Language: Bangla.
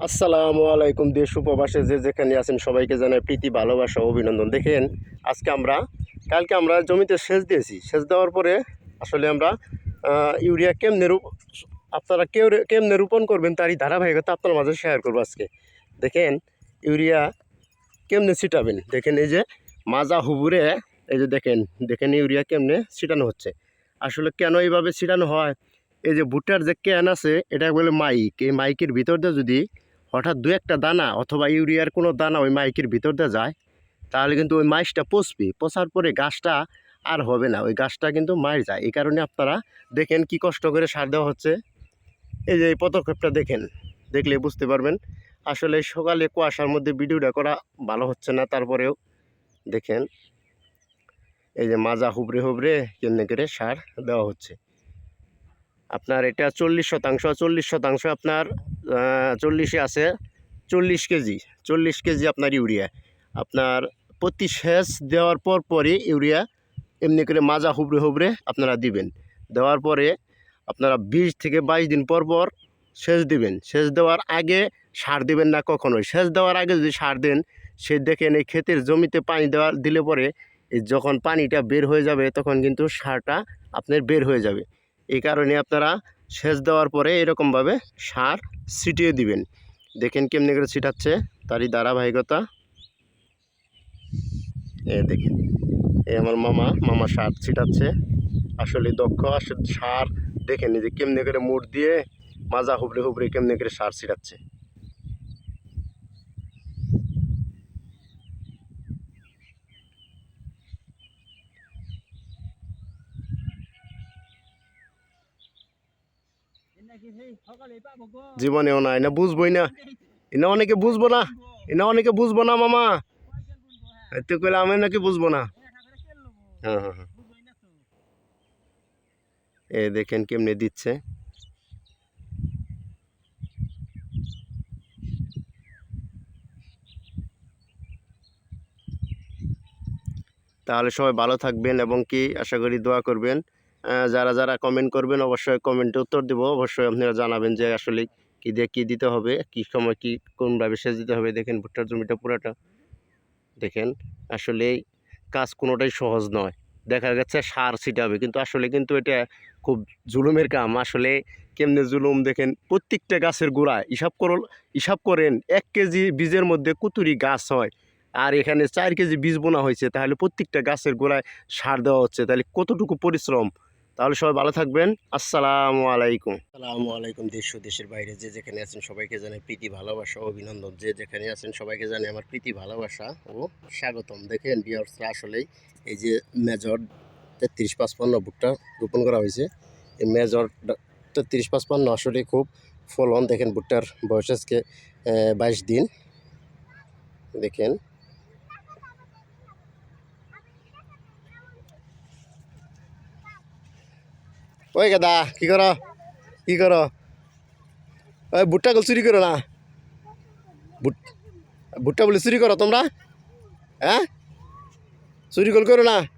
আসসালামু আলাইকুম, দেশ উপবাসে যে যেখানে আছেন সবাইকে জানাই প্রীতি, ভালোবাসা, অভিনন্দন। দেখেন, আজকে আমরা, কালকে আমরা জমিতে সেচ দিয়েছি। সেচ দেওয়ার পরে আসলে আমরা ইউরিয়া কেমনে রূপ- আপনারা কেউ কেমনে রোপণ করবেন তারই ধারাবাহিকতা আপনার মাঝে শেয়ার করব আজকে। দেখেন, ইউরিয়া কেমনে ছিটাবেন? দেখেন, এই যে মাজা হুবুরে, এই যে দেখেন দেখেন ইউরিয়া কেমনে ছিটানো হচ্ছে। আসলে কেন এইভাবে ছিটানো হয়? এই যে ভুট্টার যে ক্যান আছে, এটা বলে মাইক। এই মাইকের ভিতর দিয়ে যদি হঠাৎ দু একটা দানা অথবা ইউরিয়ার কোনো দানা ওই মাইকের ভিতর দিয়ে যায়, তাহলে কিন্তু ওই মাইসটা পচবে। পচার পরে গাছটা আর হবে না, ওই গাছটা কিন্তু মার যায়। এই কারণে আপনারা দেখেন কি কষ্ট করে সার দেওয়া হচ্ছে। এই যে এই পদক্ষেপটা দেখেন, দেখলে বুঝতে পারবেন। আসলে সকালে কুয়াশার মধ্যে ভিডিওটা করা ভালো হচ্ছে না, তারপরেও দেখেন, এই যে মাজা হুবড়ে হুবড়ে কেমনে করে সার দেওয়া হচ্ছে। আপনার এটা চল্লিশ শতাংশ চল্লিশ শতাংশ আপনার চল্লিশে আছে, চল্লিশ কেজি চল্লিশ কেজি আপনার ইউরিয়া। আপনার প্রতি সেচ দেওয়ার পর পরই ইউরিয়া এমনি করে মাজা হুবড়ে হুবড়ে আপনারা দিবেন। দেওয়ার পরে আপনারা বিশ থেকে বাইশ দিন পর পর সেচ দিবেন। সেচ দেওয়ার আগে সার দিবেন না কখনোই। সেচ দেওয়ার আগে যদি সার দেন, সে দেখেন এই ক্ষেতের জমিতে পানি দেওয়া দিলে পরে যখন পানিটা বের হয়ে যাবে, তখন কিন্তু সারটা আপনার বের হয়ে যাবে। এই কারণে আপনারা সেচ দেওয়ার পরে এরকমভাবে সার ছিটিয়ে দিবেন। দেখেন কেমনি করে ছিটাচ্ছে তারই ধারাবাহিকতা। এ দেখেন, এ আমার মামা মামা সার ছিটাচ্ছে। আসলে দক্ষ আসলে সার দেখেন যে কেমনি করে মুড় দিয়ে মাজা হুবড়ে হুবড়ে কেমনি করে সার ছিটাচ্ছে। জীবনেও না না বুঝবই না। এনা অনেকে বুঝব না, এনা অনেকে বুঝব না মামা। এতে কইলে আমি নাকি বুঝব না। হ্যাঁ হ্যাঁ হ্যাঁ। এ দেখেন কেমনে দিচ্ছে। তাহলে সবাই ভালো থাকবেন এবং কি, আশা করি দোয়া করবেন। যারা যারা কমেন্ট করবেন, অবশ্যই কমেন্টে উত্তর দেবো। অবশ্যই আপনারা জানাবেন যে আসলে কী দিয়ে কী দিতে হবে, কী সময় কী, কোনভাবে সেচ দিতে হবে। দেখেন, ভুট্টার জমিটা পুরাটা, দেখেন, আসলে কাজ কোনোটাই সহজ নয়। দেখা যাচ্ছে সার ছিটাবে, কিন্তু আসলে কিন্তু এটা খুব জুলুমের কাম। আসলে কেমনে জুলুম? দেখেন, প্রত্যেকটা গাছের গোড়ায় হিসাব করল হিসাব করেন, এক কেজি বীজের মধ্যে কুতুরি গাছ হয়? আর এখানে চার কেজি বীজ বোনা হয়েছে, তাহলে প্রত্যেকটা গাছের গোড়ায় সার দেওয়া হচ্ছে। তাহলে কতটুকু পরিশ্রম? তাহলে সবাই ভালো থাকবেন। আসসালামু আলাইকুম। আসসালামু আলাইকুম দেশ দেশের বাইরে যে যেখানে আছেন সবাইকে জানাই প্রীতি, ভালোবাসা, অভিনন্দন। যে যেখানে আছেন সবাইকে জানাই আমার প্রীতি, ভালোবাসা ও স্বাগতম। দেখেন বিয়ার্সরা আসলেই এই যে মেজর তেত্রিশ পাঁচপান্ন ভুট্টা রোপণ করা হয়েছে। এই মেজর তেত্রিশ পাঁচপান্ন আসলে খুব ফলন। দেখেন ভুট্টার বয়স আজকে বাইশ দিন। দেখেন। ওই গাদা, কি কর? কি কর? ওই ভুট্টা গুলো চুরি করো না? ভুট- ভুট্টা বলে চুরি করো তোমরা? হ্যাঁ? চুরি গোল করো না?